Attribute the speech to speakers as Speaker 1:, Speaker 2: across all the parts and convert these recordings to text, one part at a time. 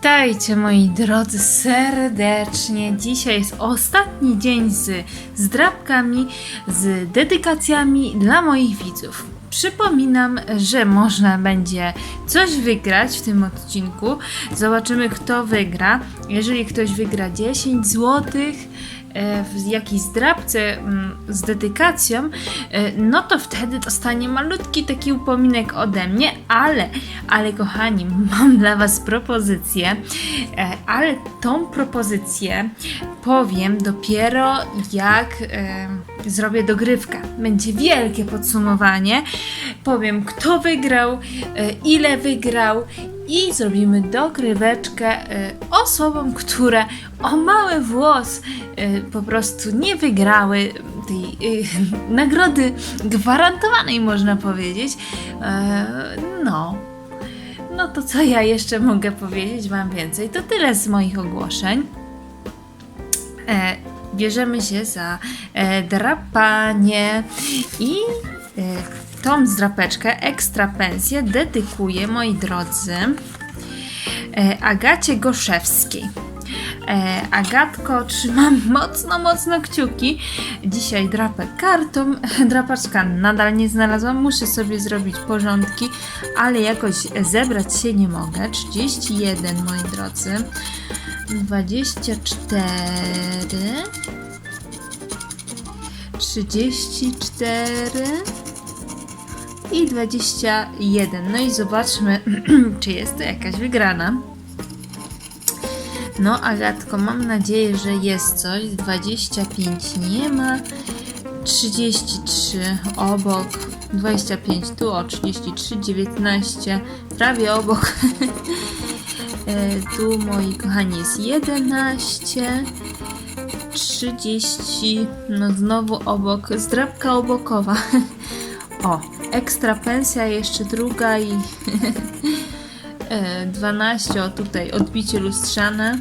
Speaker 1: Witajcie moi drodzy serdecznie. Dzisiaj jest ostatni dzień z zdrabkami, z dedykacjami dla moich widzów. Przypominam, że można będzie coś wygrać w tym odcinku. Zobaczymy, kto wygra. Jeżeli ktoś wygra 10 złotych, w jakiejś zdrabce mm, z dedykacją, e, no to wtedy dostanie malutki taki upominek ode mnie, ale, ale kochani, mam dla Was propozycję, e, ale tą propozycję powiem dopiero jak e, zrobię dogrywkę. Będzie wielkie podsumowanie, powiem kto wygrał, e, ile wygrał i zrobimy dogryweczkę e, osobom, które o mały włos e, po prostu nie wygrały tej nagrody gwarantowanej, można powiedzieć. No. No to co ja jeszcze mogę powiedzieć Wam więcej? To tyle z moich ogłoszeń. Bierzemy się za e, drapanie i e, tą zdrapeczkę, ekstra pensję, dedykuję, moi drodzy, e, Agacie Goszewskiej. E, Agatko, trzymam mocno, mocno kciuki. Dzisiaj drapę kartą. Drapaczka nadal nie znalazłam. Muszę sobie zrobić porządki, ale jakoś zebrać się nie mogę. 31, moi drodzy. 24 34 i 21. No i zobaczmy, czy jest to jakaś wygrana. No, Agatko, mam nadzieję, że jest coś. 25 nie ma. 33 obok. 25 tu, o 33, 19 prawie obok. E, tu, moi kochani, jest 11. 30, no znowu obok, zdrabka obokowa. O, ekstra pensja, jeszcze druga i e, 12, o tutaj odbicie lustrzane.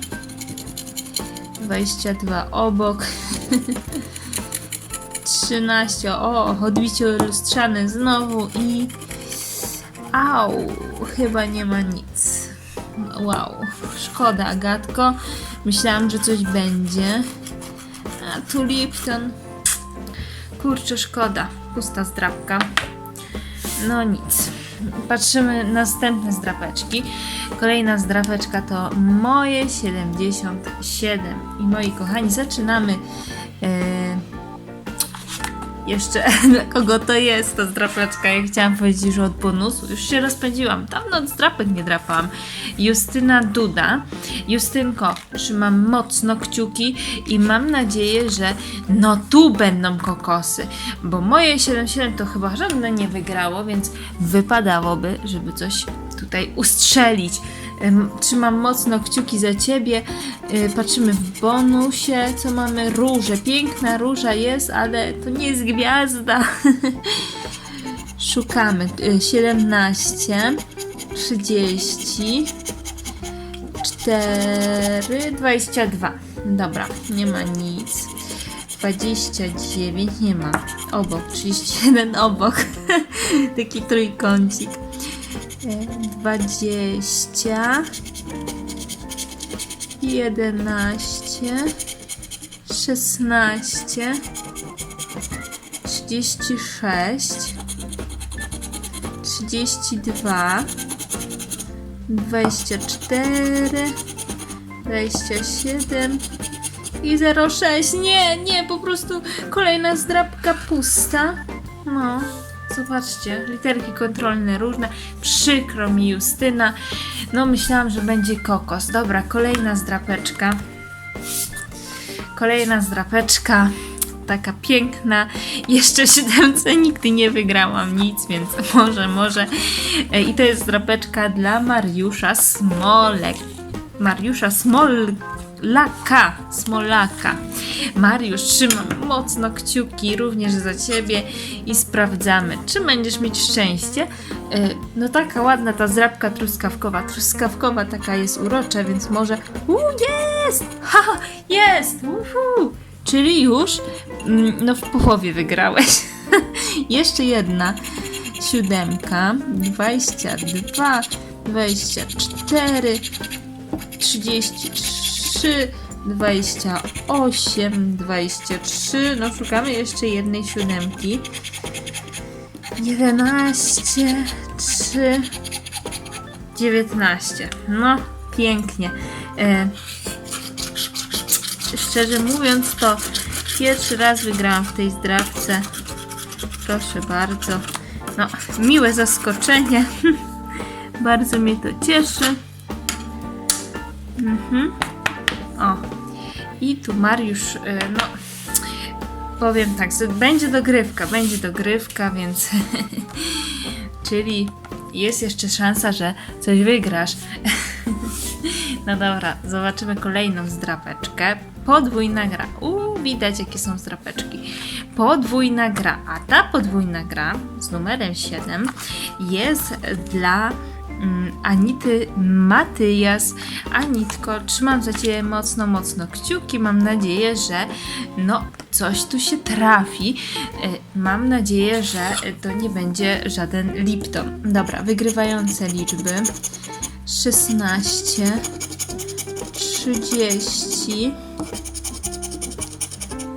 Speaker 1: 22 obok. 13, o, odbicie lustrzane znowu i au, chyba nie ma nic. Wow, szkoda, Agatko. Myślałam, że coś będzie. A tu Lipton. Kurczę, szkoda. Pusta zdrabka. No nic. Patrzymy następne zdrapeczki. Kolejna zdrapeczka to moje 77. I moi kochani, zaczynamy. e, jeszcze dla kogo to jest ta zdrapeczka? Ja chciałam powiedzieć, że od bonusu. Już się rozpędziłam. Dawno od zdrapek nie drapałam. Justyna Duda. Justynko, trzymam mocno kciuki i mam nadzieję, że no tu będą kokosy. Bo moje 77 to chyba żadne nie wygrało, więc wypadałoby, żeby coś tutaj ustrzelić. Ym, Trzymam mocno kciuki za ciebie. Yy, Patrzymy w bonusie, co mamy. Róże. Piękna róża jest, ale to nie jest gwiazda. Szukamy. Yy, 17, 30, 4, 22. Dobra, nie ma nic. 29 nie ma. Obok, 31 obok. Taki trójkącik. E, 20 11 16 36 32 24 27 i 06. Nie, nie, po prostu kolejna zdrabka pusta. No, zobaczcie, literki kontrolne różne. Przykro mi Justyna. No, myślałam, że będzie kokos. Dobra, kolejna zdrapeczka. Kolejna zdrapeczka. Taka piękna. Jeszcze siódemce nigdy nie wygrałam nic, więc może, może. E, I to jest zdrapeczka dla Mariusza Smolek. Mariusza Smolaka. Smolaka. Mariusz, trzymam mocno kciuki również za ciebie i sprawdzamy, czy będziesz mieć szczęście. E, No taka ładna ta zrabka truskawkowa. Truskawkowa taka jest urocza, więc może... Uuu, jest! Ha, jest! Uhu. Czyli już, mm, no w połowie wygrałeś. Jeszcze jedna siódemka, 22, 24, 33, 28, 23. No szukamy jeszcze jednej siódemki. 11, 3, 19. No, pięknie. E, szczerze mówiąc, to pierwszy raz wygrałam w tej zdrabce. Proszę bardzo. No, miłe zaskoczenie. bardzo mnie to cieszy. Mhm. O. I tu Mariusz, y, no powiem tak, będzie dogrywka, będzie dogrywka, więc czyli jest jeszcze szansa, że coś wygrasz. no dobra, zobaczymy kolejną zdrapeczkę. Podwójna gra. Uuu, widać jakie są zdrapeczki. Podwójna gra, a ta podwójna gra z numerem 7 jest dla Anity Matyjas. Anitko, trzymam za Ciebie mocno, mocno kciuki. Mam nadzieję, że no coś tu się trafi. E, Mam nadzieję, że to nie będzie żaden Lipton. Dobra, wygrywające liczby. 16 30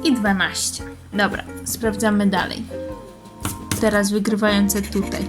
Speaker 1: i 12. Dobra, sprawdzamy dalej. Teraz wygrywające tutaj.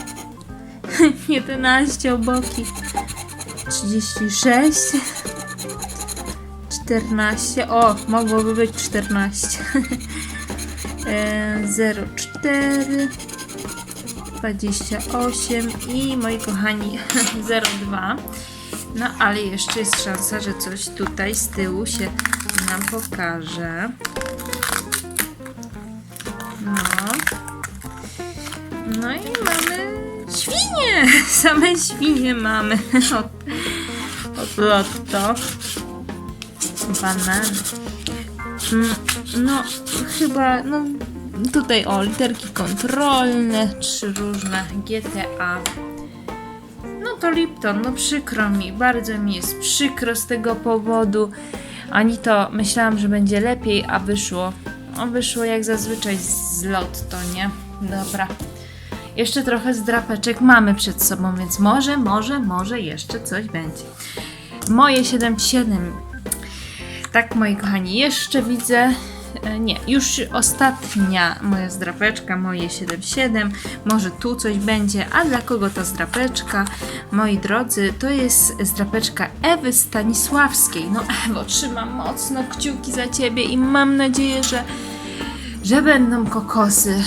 Speaker 1: 11 oboki. 36 14 o, mogłoby być 14 E, 04 28 i moi kochani 02 no ale jeszcze jest szansa, że coś tutaj z tyłu się nam pokaże świnie same świnie mamy od, od lotto banany Mm, No, chyba, no tutaj o, literki kontrolne, trzy różne, GTA. No to Lipton, no przykro mi, bardzo mi jest przykro z tego powodu. Ani to myślałam, że będzie lepiej, a wyszło, a wyszło jak zazwyczaj z lotto, nie? Dobra. Jeszcze trochę zdrapeczek mamy przed sobą, więc może, może, może jeszcze coś będzie. Moje 7-7 tak, moi kochani, jeszcze widzę. e, Nie, już ostatnia moja zdrapeczka, moje 7-7. Może tu coś będzie. A dla kogo ta zdrapeczka? Moi drodzy, to jest zdrapeczka Ewy Stanisławskiej. No, Ewo, trzymam mocno kciuki za ciebie i mam nadzieję, że, że będą kokosy.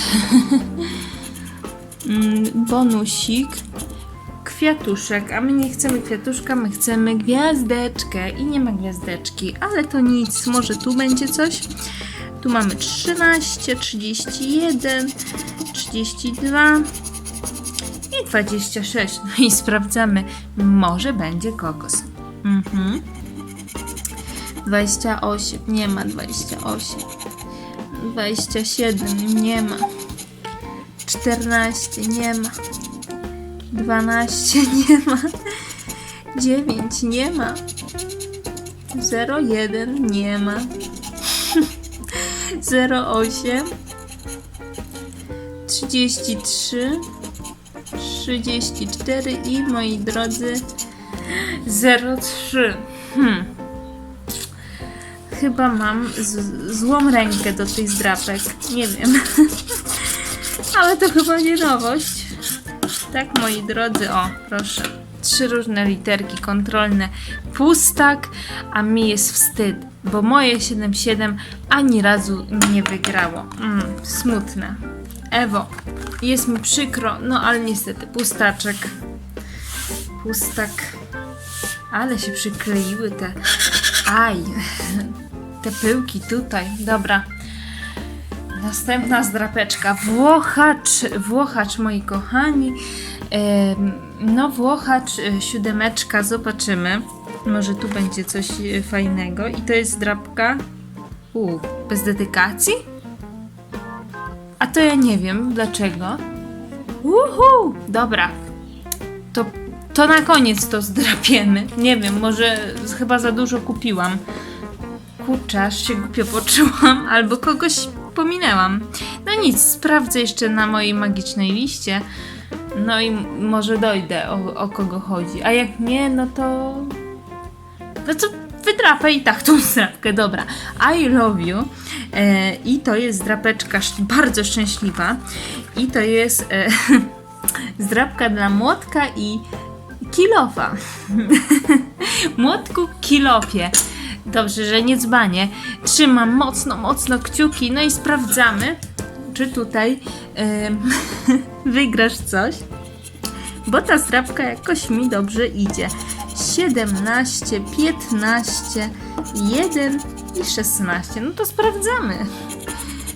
Speaker 1: Mm, Bonusik kwiatuszek, a my nie chcemy kwiatuszka, my chcemy gwiazdeczkę i nie ma gwiazdeczki, ale to nic, może tu będzie coś. Tu mamy 13, 31, 32 i 26. No i sprawdzamy, może będzie kokos. Mhm. 28, nie ma 28. 27, nie ma. 14, nie ma. 12 nie ma. 9 nie ma. 01 nie ma. 08 33 34 i moi drodzy 03. Hmm. Chyba mam złą rękę do tych zdrapek. Nie wiem. Ale to chyba nie nowość. Tak, moi drodzy, o, proszę. Trzy różne literki kontrolne. Pustak, a mi jest wstyd, bo moje 7-7 ani razu nie wygrało. Mm, smutne. Ewo, jest mi przykro, no ale niestety pustaczek. Pustak. Ale się przykleiły te. Aj, te pyłki tutaj. Dobra. Następna zdrapeczka. Włochacz, Włochacz, moi kochani. No, Włochacz, y, siódemeczka, zobaczymy. Może tu będzie coś e, fajnego. I to jest drapka. U, bez dedykacji? A to ja nie wiem dlaczego. Uhu! Dobra. To, to na koniec to zdrapiemy. Nie wiem, może chyba za dużo kupiłam. Kurczę, aż się głupio poczułam, albo kogoś pominęłam. No nic, sprawdzę jeszcze na mojej magicznej liście. No i może dojdę o, o kogo chodzi. A jak nie, no to. No to wydrapę i tak tą zdrapkę. Dobra. I love you. E, I to jest zdrapeczka sz- bardzo szczęśliwa. I to jest e, zdrapka dla młotka i kilofa. Młotku kilofie. Dobrze, że nie dzbanie. Trzymam mocno, mocno kciuki. No i sprawdzamy, czy tutaj em, wygrasz coś. Bo ta zdrapka jakoś mi dobrze idzie. 17, 15, 1 i 16. No to sprawdzamy.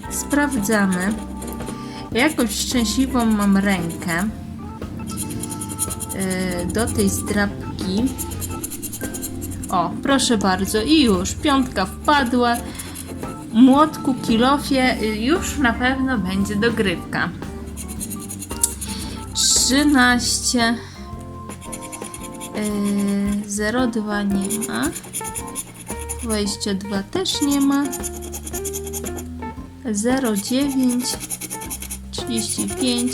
Speaker 1: Sprawdzamy. Jakąś szczęśliwą mam rękę yy, do tej zdrapki. O, proszę bardzo, i już piątka wpadła. Młotku, kilofie, y, już na pewno będzie dogrywka. 13 yy, 02 nie ma. 22 też nie ma. 09 35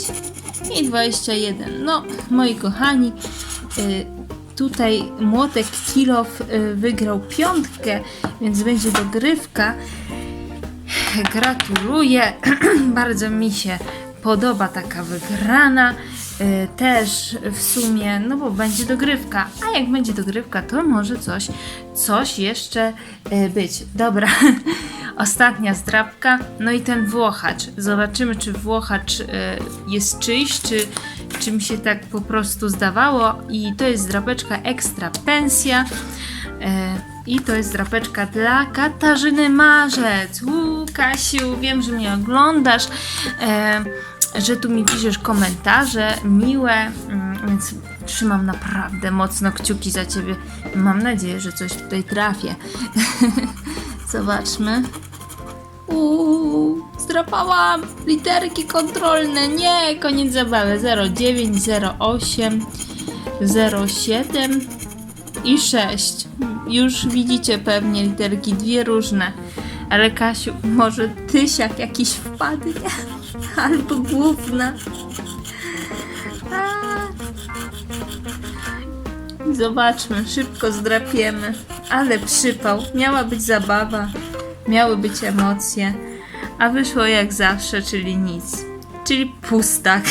Speaker 1: i 21 no moi kochani yy, tutaj młotek kilof yy, wygrał piątkę więc będzie dogrywka Gratuluję. Bardzo mi się podoba taka wygrana. Y, Też w sumie, no bo będzie dogrywka. A jak będzie dogrywka, to może coś, coś jeszcze y, być. Dobra. Ostatnia zdrabka. No i ten włochacz. Zobaczymy, czy włochacz y, jest czyjś, czy, czy mi się tak po prostu zdawało. I to jest zdrapeczka ekstra pensja. E, I to jest drapeczka dla Katarzyny Marzec. Uuu, Kasiu, wiem, że mnie oglądasz, e, że tu mi piszesz komentarze miłe, mm, więc trzymam naprawdę mocno kciuki za ciebie. Mam nadzieję, że coś tutaj trafię. Zobaczmy. Uuu, zdrapałam literki kontrolne. Nie, koniec zabawy. 09, 08, 07 i 6. Już widzicie pewnie literki, dwie różne. Ale Kasiu, może tysiak jakiś wpadnie? Albo główna. Zobaczmy, szybko zdrapiemy. Ale przypał. Miała być zabawa, miały być emocje, a wyszło jak zawsze, czyli nic. Czyli pustak.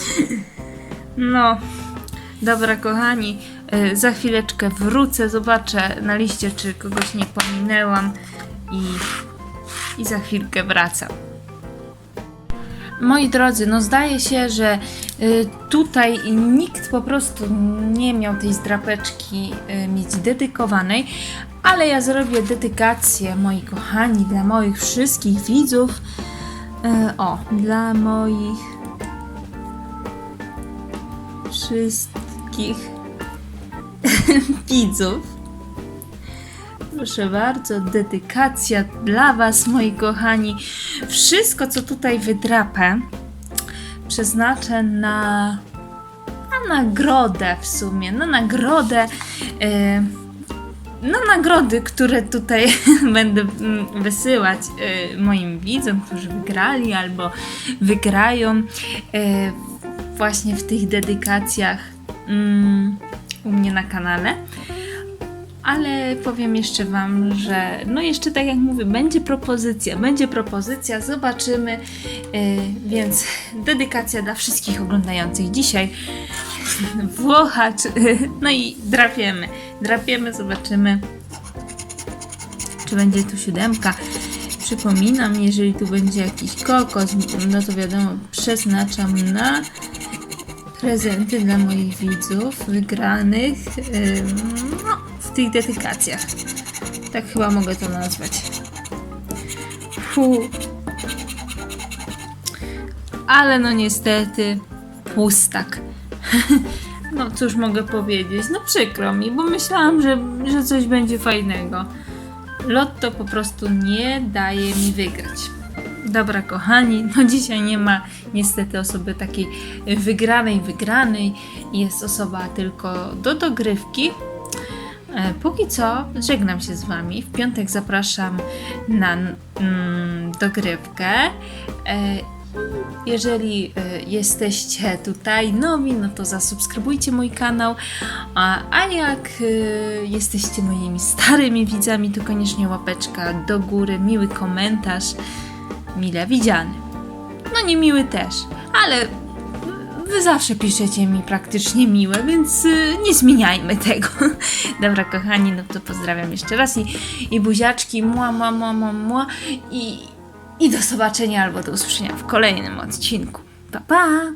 Speaker 1: no. Dobra, kochani, y, za chwileczkę wrócę, zobaczę na liście, czy kogoś nie pominęłam i, i za chwilkę wracam. Moi drodzy, no zdaje się, że y, tutaj nikt po prostu nie miał tej zdrapeczki y, mieć dedykowanej, ale ja zrobię dedykację, moi kochani, dla moich wszystkich widzów. Y, o, dla moich wszystkich widzów. Proszę bardzo, dedykacja dla Was, moi kochani. Wszystko, co tutaj wydrapę, przeznaczę na, na nagrodę w sumie. Na nagrodę. Yy, no, nagrody, które tutaj będę mm, wysyłać y, moim widzom, którzy wygrali albo wygrają y, właśnie w tych dedykacjach mm, u mnie na kanale. Ale powiem jeszcze Wam, że no jeszcze tak jak mówię, będzie propozycja, będzie propozycja, zobaczymy. Yy, więc dedykacja dla wszystkich oglądających dzisiaj. Włochacz, no i drapiemy. Drapiemy, zobaczymy, czy będzie tu siódemka. Przypominam, jeżeli tu będzie jakiś kokos, no to wiadomo, przeznaczam na prezenty dla moich widzów wygranych no, w tych dedykacjach. Tak chyba mogę to nazwać. Fu. Ale no niestety pustak. No cóż mogę powiedzieć, no przykro mi, bo myślałam, że, że coś będzie fajnego. Lotto po prostu nie daje mi wygrać. Dobra, kochani, no dzisiaj nie ma niestety osoby takiej wygranej, wygranej. Jest osoba tylko do dogrywki. E, Póki co żegnam się z Wami. W piątek zapraszam na mm, dogrywkę. Jeżeli e, jesteście tutaj nowi, no to zasubskrybujcie mój kanał. A, a jak e, jesteście moimi starymi widzami, to koniecznie łapeczka do góry, miły komentarz, mile widziany. No niemiły też, ale wy zawsze piszecie mi praktycznie miłe, więc y, nie zmieniajmy tego. Dobra, kochani, no to pozdrawiam jeszcze raz i, i buziaczki, mua, mua, mua, mua, mua i, i do zobaczenia albo do usłyszenia w kolejnym odcinku. Pa pa!